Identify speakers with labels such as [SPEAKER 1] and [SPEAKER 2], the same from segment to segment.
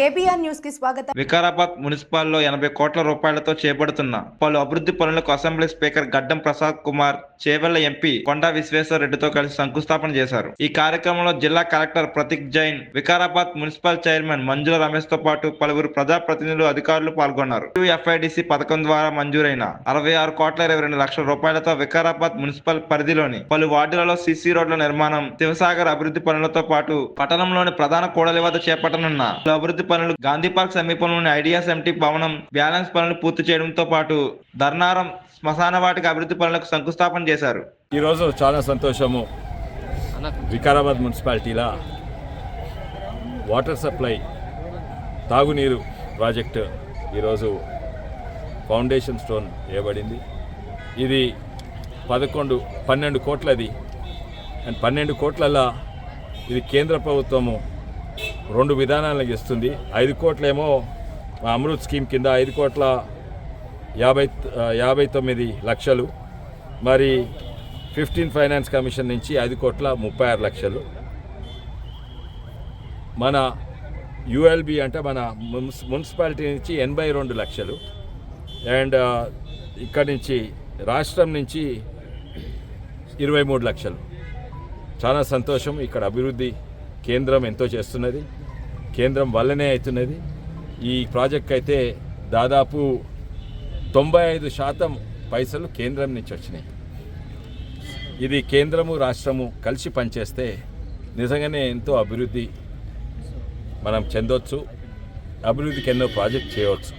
[SPEAKER 1] KBR news కి స్వాగతం వికారాబాద్ మున్సిపాల్లో ఎనభై కోట్ల రూపాయలతో చేపడుతున్న పలు అభివృద్ధి పనులకు assembly speaker Gaddam Prasad Kumar Chevella MP Konda Vishweshwar రెడ్డితో కలిసి శంకుస్థాపన చేశారు ఈ కార్యక్రమంలో జిల్లా collector Prateek Jain Vikarabad municipal chairman Manjula Ramesh తో పాటు పలువురు ప్రజాప్రతినిధులు అధికారులు పాల్గొన్నారు ఎఫ్ఐడిసి పథకం ద్వారా మంజూరైన అరవై ఆరు కోట్ల ఇరవై రెండు లక్షల రూపాయలతో వికారాబాద్ మున్సిపల్ పరిధిలోని పలు వార్డులలో సిసి రోడ్ల నిర్మాణం శివసాగర్ అభివృద్ధి పనులతో పాటు పట్టణంలోని ప్రధాన కూడలి వద్ద చేపట్టనున్న అభివృద్ధి పనులు పనులు గాంధీ పార్క్ సమీపంలోని ఐడియా సెంటీ భవనం బ్యాలెన్స్ పనులు పూర్తి చేయడంతో పాటు ధర్నారం శ్మశాన వాటిక అభివృద్ధి పనులకు శంకుస్థాపన చేశారు ఈరోజు చాలా సంతోషము వికారాబాద్ మున్సిపాలిటీల వాటర్ సప్లై తాగునీరు ప్రాజెక్టు ఈరోజు ఫౌండేషన్ స్టోన్ వేయబడింది ఇది పదకొండు పన్నెండు కోట్లది అండ్ పన్నెండు కోట్లలో ఇది కేంద్ర ప్రభుత్వము రెండు విధానాలకు ఇస్తుంది ఐదు కోట్లేమో అమృత్ స్కీమ్ కింద ఐదు కోట్ల యాభై యాభై తొమ్మిది లక్షలు మరి ఫిఫ్టీన్ ఫైనాన్స్ కమిషన్ నుంచి ఐదు కోట్ల ముప్పై ఆరు లక్షలు మన యుఎల్బి అంటే మన మున్సిపాలిటీ నుంచి ఎనభై రెండు లక్షలు అండ్ ఇక్కడి నుంచి రాష్ట్రం నుంచి ఇరవై మూడు లక్షలు చాలా సంతోషం ఇక్కడ అభివృద్ధి కేంద్రం ఎంతో చేస్తున్నది కేంద్రం వల్లనే అవుతున్నది ఈ ప్రాజెక్ట్ అయితే దాదాపు తొంభై ఐదు శాతం పైసలు కేంద్రం నుంచి వచ్చినాయి ఇది కేంద్రము రాష్ట్రము కలిసి పనిచేస్తే నిజంగానే ఎంతో అభివృద్ధి మనం చెందొచ్చు అభివృద్ధికి ఎన్నో ప్రాజెక్ట్ చేయవచ్చు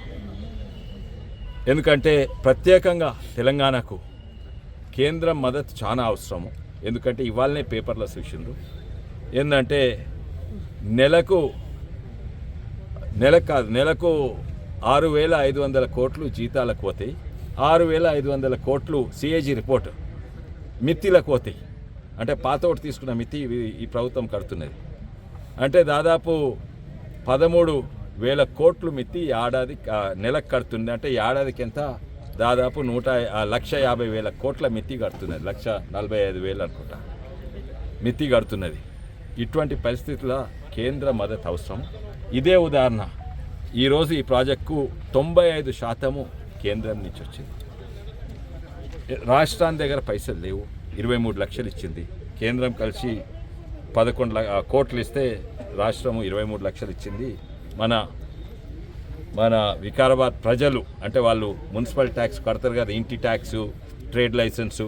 [SPEAKER 1] ఎందుకంటే ప్రత్యేకంగా తెలంగాణకు కేంద్రం మద్దతు చాలా అవసరము ఎందుకంటే ఇవాళనే పేపర్లో చూసిండ్రు ఏంటంటే నెలకు నెల కాదు నెలకు ఆరు వేల ఐదు వందల కోట్లు జీతాలకు పోతాయి ఆరు వేల ఐదు వందల కోట్లు సిఏజీ రిపోర్ట్ మిత్తిలకు పోతాయి అంటే పాత ఒకటి తీసుకున్న మిత్తి ఈ ప్రభుత్వం కడుతున్నది అంటే దాదాపు పదమూడు వేల కోట్లు మిత్తి ఏడాది నెలకు కడుతుంది అంటే ఏడాదికి ఎంత దాదాపు నూట లక్ష యాభై వేల కోట్ల మిత్తి కడుతున్నది లక్ష నలభై ఐదు వేలు అనుకుంటా మిత్తి కడుతున్నది ఇటువంటి పరిస్థితుల కేంద్ర మద్దతు అవసరం ఇదే ఉదాహరణ ఈరోజు ఈ ప్రాజెక్టుకు తొంభై ఐదు శాతము కేంద్రం నుంచి వచ్చింది రాష్ట్రాని దగ్గర పైసలు లేవు ఇరవై మూడు లక్షలు ఇచ్చింది కేంద్రం కలిసి పదకొండు కోట్లు ఇస్తే రాష్ట్రము ఇరవై మూడు లక్షలు ఇచ్చింది మన మన వికారాబాద్ ప్రజలు అంటే వాళ్ళు మున్సిపల్ ట్యాక్స్ కడతారు కదా ఇంటి ట్యాక్సు ట్రేడ్ లైసెన్సు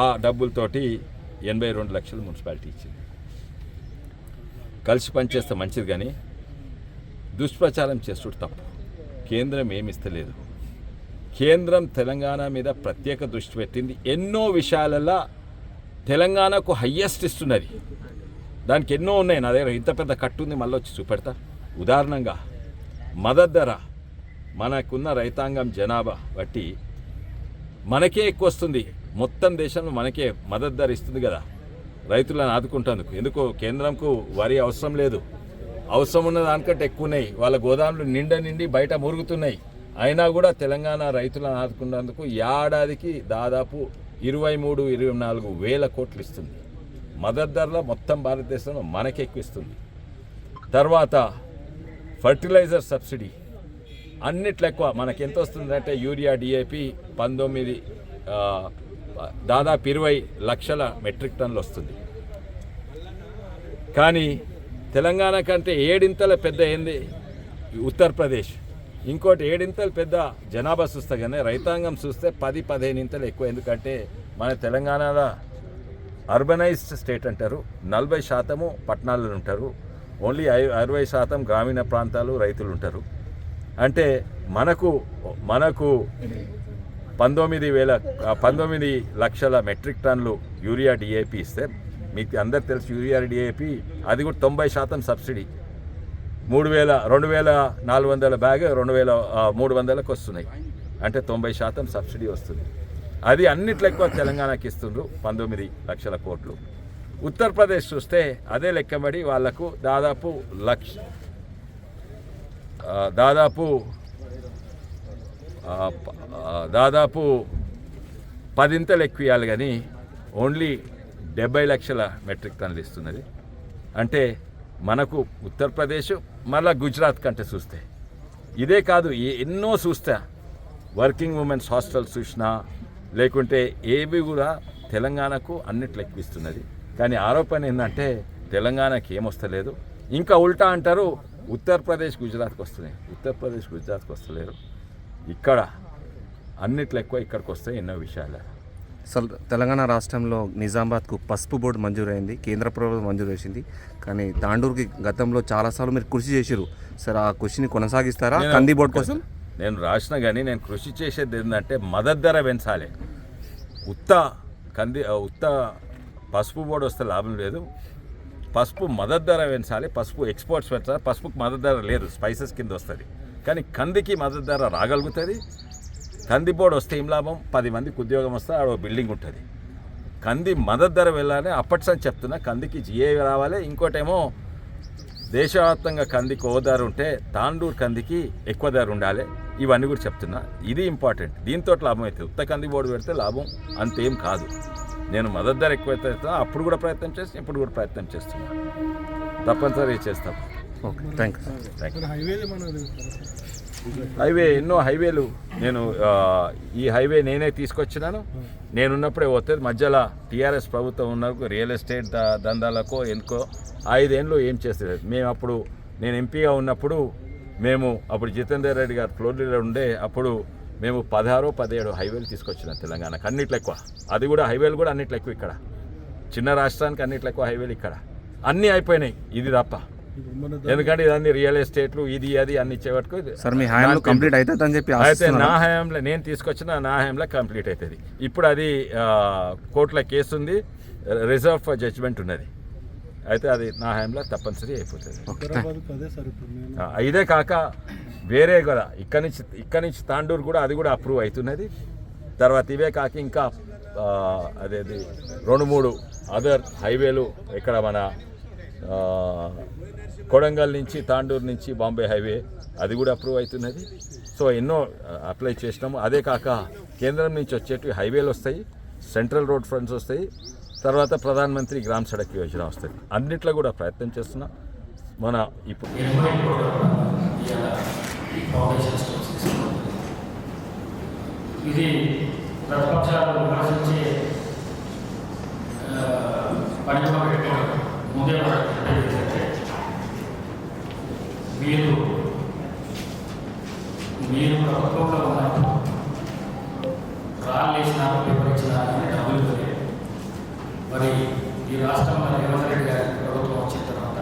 [SPEAKER 1] ఆ డబ్బులతోటి ఎనభై రెండు లక్షలు మున్సిపాలిటీ ఇచ్చింది కలిసి పనిచేస్తే మంచిది కానీ దుష్ప్రచారం చేస్తుడు తప్పు కేంద్రం ఏమిస్తలేదు కేంద్రం తెలంగాణ మీద ప్రత్యేక దృష్టి పెట్టింది ఎన్నో విషయాలలో తెలంగాణకు హయ్యెస్ట్ ఇస్తున్నది దానికి ఎన్నో ఉన్నాయి నా దగ్గర ఇంత పెద్ద కట్టు ఉంది మళ్ళీ వచ్చి చూపెడతా ఉదాహరణంగా మదత్ ధర మనకున్న రైతాంగం జనాభా బట్టి మనకే ఎక్కువ వస్తుంది మొత్తం దేశంలో మనకే మదత్ ధర ఇస్తుంది కదా రైతులను ఆదుకుంటాను ఎందుకు కేంద్రంకు వరి అవసరం లేదు అవసరం ఉన్న దానికంటే ఎక్కువ ఉన్నాయి వాళ్ళ గోదాములు నిండా నిండి బయట మురుగుతున్నాయి అయినా కూడా తెలంగాణ రైతులను ఆదుకున్నందుకు ఏడాదికి దాదాపు ఇరవై మూడు ఇరవై నాలుగు వేల కోట్లు ఇస్తుంది మదర్ ధరల మొత్తం భారతదేశంలో మనకెక్కిస్తుంది ఇస్తుంది తర్వాత ఫర్టిలైజర్ సబ్సిడీ అన్నిట్లో ఎక్కువ మనకి ఎంత వస్తుందంటే యూరియా డిఏపి పంతొమ్మిది దాదాపు ఇరవై లక్షల మెట్రిక్ టన్నులు వస్తుంది కానీ తెలంగాణ కంటే ఏడింతల పెద్ద ఏంది ఉత్తరప్రదేశ్ ఇంకోటి ఏడింతలు పెద్ద జనాభా చూస్తే కానీ రైతాంగం చూస్తే పది పదిహేను ఇంతలు ఎక్కువ ఎందుకంటే మన తెలంగాణలో అర్బనైజ్డ్ స్టేట్ అంటారు నలభై శాతము పట్టణాల్లో ఉంటారు ఓన్లీ అరవై శాతం గ్రామీణ ప్రాంతాలు రైతులు ఉంటారు అంటే మనకు మనకు పంతొమ్మిది వేల పంతొమ్మిది లక్షల మెట్రిక్ టన్లు యూరియా డిఏపి ఇస్తే మీకు అందరు తెలుసు యూరియాడిఏపి అది కూడా తొంభై శాతం సబ్సిడీ మూడు వేల రెండు వేల నాలుగు వందల బ్యాగ్ రెండు వేల మూడు వందలకు వస్తున్నాయి అంటే తొంభై శాతం సబ్సిడీ వస్తుంది అది అన్నిట్లో ఎక్కువ తెలంగాణకి ఇస్తుండ్రు పంతొమ్మిది లక్షల కోట్లు ఉత్తరప్రదేశ్ చూస్తే అదే లెక్కబడి వాళ్లకు దాదాపు లక్ష దాదాపు దాదాపు పదింతలు ఎక్కువ ఇవ్వాలి కానీ ఓన్లీ డెబ్బై లక్షల మెట్రిక్ టన్నులు ఇస్తున్నది అంటే మనకు ఉత్తరప్రదేశ్ మళ్ళా గుజరాత్ కంటే చూస్తే ఇదే కాదు ఎన్నో చూస్తా వర్కింగ్ ఉమెన్స్ హాస్టల్ చూసినా లేకుంటే ఏవి కూడా తెలంగాణకు అన్నిట్లు ఎక్కిస్తున్నది కానీ ఆరోపణ ఏంటంటే తెలంగాణకి ఏమొస్తలేదు ఇంకా ఉల్టా అంటారు ఉత్తరప్రదేశ్ గుజరాత్కి వస్తున్నాయి ఉత్తరప్రదేశ్ గుజరాత్కి వస్తలేరు ఇక్కడ అన్నిట్లో ఎక్కువ ఇక్కడికి వస్తాయి ఎన్నో విషయాలు
[SPEAKER 2] అసలు తెలంగాణ రాష్ట్రంలో నిజామాబాద్కు పసుపు
[SPEAKER 1] బోర్డు మంజూరైంది కేంద్ర ప్రభుత్వం మంజూరు చేసింది కానీ దాండూరుకి గతంలో చాలాసార్లు మీరు కృషి చేసిరు సార్ ఆ కృషిని కొనసాగిస్తారా కంది బోర్డు కోసం నేను రాసిన కానీ నేను కృషి చేసేది ఏంటంటే మద్దతు ధర పెంచాలి ఉత్త కంది ఉత్త పసుపు బోర్డు వస్తే లాభం లేదు పసుపు మద్దతు ధర పెంచాలి పసుపు ఎక్స్పోర్ట్స్ పెంచాలి పసుపుకి మద్దతు ధర లేదు స్పైసెస్ కింద వస్తుంది కానీ కందికి మద్దతు ధర రాగలుగుతుంది కందిపోడు వస్తే ఏం లాభం పది మందికి ఉద్యోగం వస్తే ఆడ బిల్డింగ్ ఉంటుంది కంది మద్దతు ధర వెళ్ళాలని అప్పటి నుంచి చెప్తున్నా కందికి జీఏ రావాలి ఇంకోటేమో దేశవ్యాప్తంగా కందికి ఓ ధర ఉంటే తాండూరు కందికి ఎక్కువ ధర ఉండాలి ఇవన్నీ కూడా చెప్తున్నా ఇది ఇంపార్టెంట్ దీంతో లాభం అవుతుంది ఉత్త కంది బోర్డు పెడితే లాభం అంతేం కాదు నేను మద్దతు ధర ఎక్కువైతే అప్పుడు కూడా ప్రయత్నం చేస్తాను ఇప్పుడు కూడా ప్రయత్నం చేస్తున్నా తప్పనిసరి చేస్తాం okay thank you
[SPEAKER 2] thank you
[SPEAKER 1] highway ఎన్నో హైవేలు నేను ఈ హైవే నేనే తీసుకొచ్చినాను నేనున్నప్పుడే పోతే మధ్యలో టీఆర్ఎస్ ప్రభుత్వం ఉన్నకు రియల్ ఎస్టేట్ దందాలకో ఎందుకో ఐదేళ్ళు ఏం చేస్తలేదు మేము అప్పుడు నేను ఎంపీగా ఉన్నప్పుడు మేము అప్పుడు జితేందర్ రెడ్డి గారు ఫ్లోర్ ఉండే అప్పుడు మేము పదహారు పదిహేడు హైవేలు తీసుకొచ్చిన తెలంగాణకు అన్నిట్లో ఎక్కువ అది కూడా హైవేలు కూడా అన్నిట్లో ఎక్కువ ఇక్కడ చిన్న రాష్ట్రానికి అన్నిట్లో ఎక్కువ హైవేలు ఇక్కడ అన్నీ అయిపోయినాయి ఇది తప్ప ఎందుకంటే ఇదన్నీ రియల్ ఎస్టేట్లు ఇది అది అన్ని ఇచ్చేవరకు సార్ మీ హయాంలో కంప్లీట్ అవుతుంది అని చెప్పి అయితే నా హయాంలో నేను తీసుకొచ్చిన నా హయాంలో కంప్లీట్ అవుతుంది ఇప్పుడు అది కోర్టుల కేసు ఉంది రిజర్వ్ ఫర్ జడ్జ్మెంట్ ఉన్నది అయితే అది నా హయాంలో తప్పనిసరి అయిపోతుంది ఇదే కాక వేరే కదా ఇక్కడ నుంచి ఇక్కడ నుంచి తాండూరు కూడా అది కూడా అప్రూవ్ అవుతున్నది తర్వాత ఇవే కాక ఇంకా అదేది రెండు మూడు అదర్ హైవేలు ఇక్కడ మన కొడంగల్ నుంచి తాండూరు నుంచి బాంబే హైవే అది కూడా అప్రూవ్ అవుతున్నది సో ఎన్నో అప్లై చేసినాము అదే కాక కేంద్రం నుంచి వచ్చేటివి హైవేలు వస్తాయి సెంట్రల్ రోడ్ ఫ్రంట్స్ వస్తాయి తర్వాత ప్రధానమంత్రి గ్రామ సడక్ యోజన వస్తుంది అన్నిట్లో కూడా ప్రయత్నం చేస్తున్నాం మన ఇప్పుడు
[SPEAKER 2] ఇది ప్రతిపక్షాలు విమర్శించే పని ముందే మీరు మీరు ప్రభుత్వంలో ఉన్నప్పుడు రాళ్ళు వేసిన పేపర్ డబ్బులు మరి ఈ రాష్ట్రంలో రేవంత్ రెడ్డి గారి ప్రభుత్వం వచ్చిన తర్వాత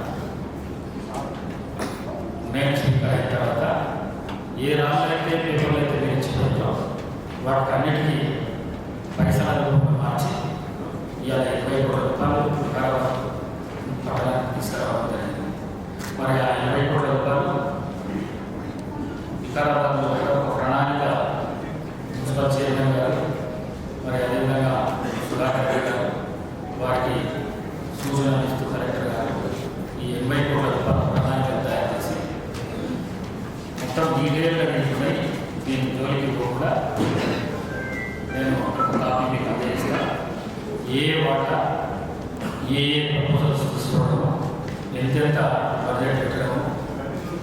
[SPEAKER 2] నేను స్పీకర్ అయిన తర్వాత ఏ రాళ్ళైతే పేపర్లు అయితే మీరు ఇచ్చిపోయిందో వాటికన్నిటికీ పరిసరాల మార్చి ఇవాళ ఇరవై కోట్ల రూపాయలు వికారాబాద్లో ఒక ప్రణాళిక మున్సిపల్ చైర్మన్ గారు మరి అదేవిధంగా సుధాకర్ గారు వాటికి సూచనలు ఇస్తూ కలెక్టర్ గారు ఈ ఎంఐ కూడా ప్రణాళిక తయారు చేసి మొత్తం డీటెయిల్గా నిలుచుకొని దీని జోలికి పోకుండా నేను ఒక కాపీ మీకు అందజేస్తాను ఏ వాటా ఏ ఏ ప్రపోజల్స్ తీసుకోవడము ఎంతెంత బడ్జెట్ పెట్టడము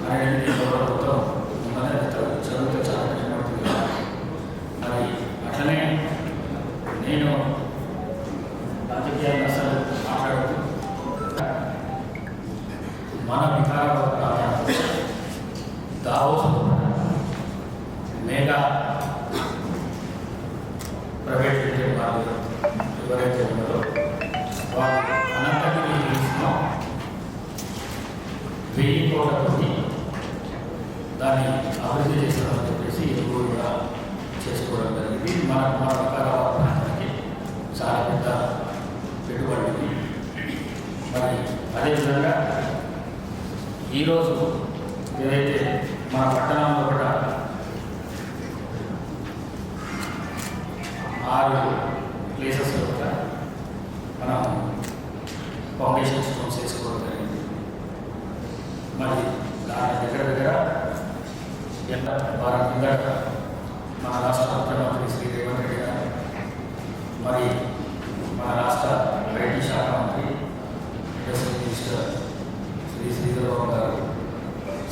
[SPEAKER 2] అనేది ప్రభుత్వం మన వికారాబాద్ దావోస్ మేఘా ప్రైవేట్ వాళ్ళు ఎవరైతే ఉన్నారో వాళ్ళు వెయ్యి కోట్లతోని దాన్ని అభివృద్ధి చేస్తామని చెప్పేసి ఎక్కువగా కూడా చేసుకోవడం జరిగింది మన మన ఈరోజు ఏదైతే మన పట్టణంలో కూడా ఆరు ప్లేసెస్ కూడా మనం ఫౌండేషన్ స్టోన్స్ వేసుకోవడం జరిగింది మరి దాని దగ్గర దగ్గర ఎంత వారం కింద మన రాష్ట్ర ముఖ్యమంత్రి శ్రీ రేవంత్ రెడ్డి గారు మరి ఒక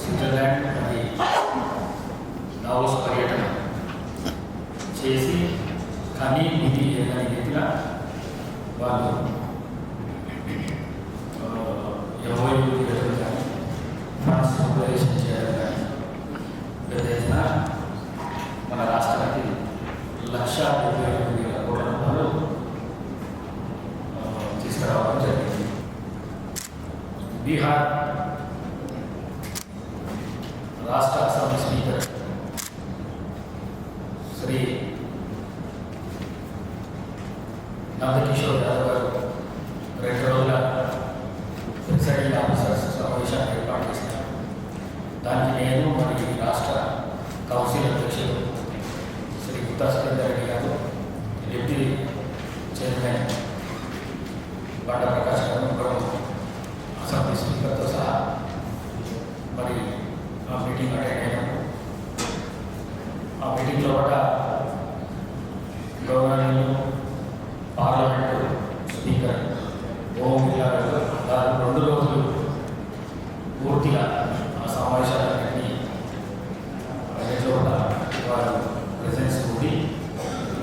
[SPEAKER 2] స్విట్జర్లాండ్ అది లావోస్ పర్యటన చేసి కానీ నిధి ఏదైనా రీతిగా వాళ్ళు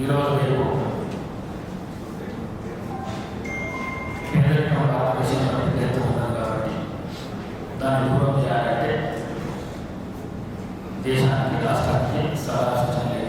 [SPEAKER 2] దాన్ని పూర్వం చేయాలంటే దేశానికి రాష్ట్రానికి సహా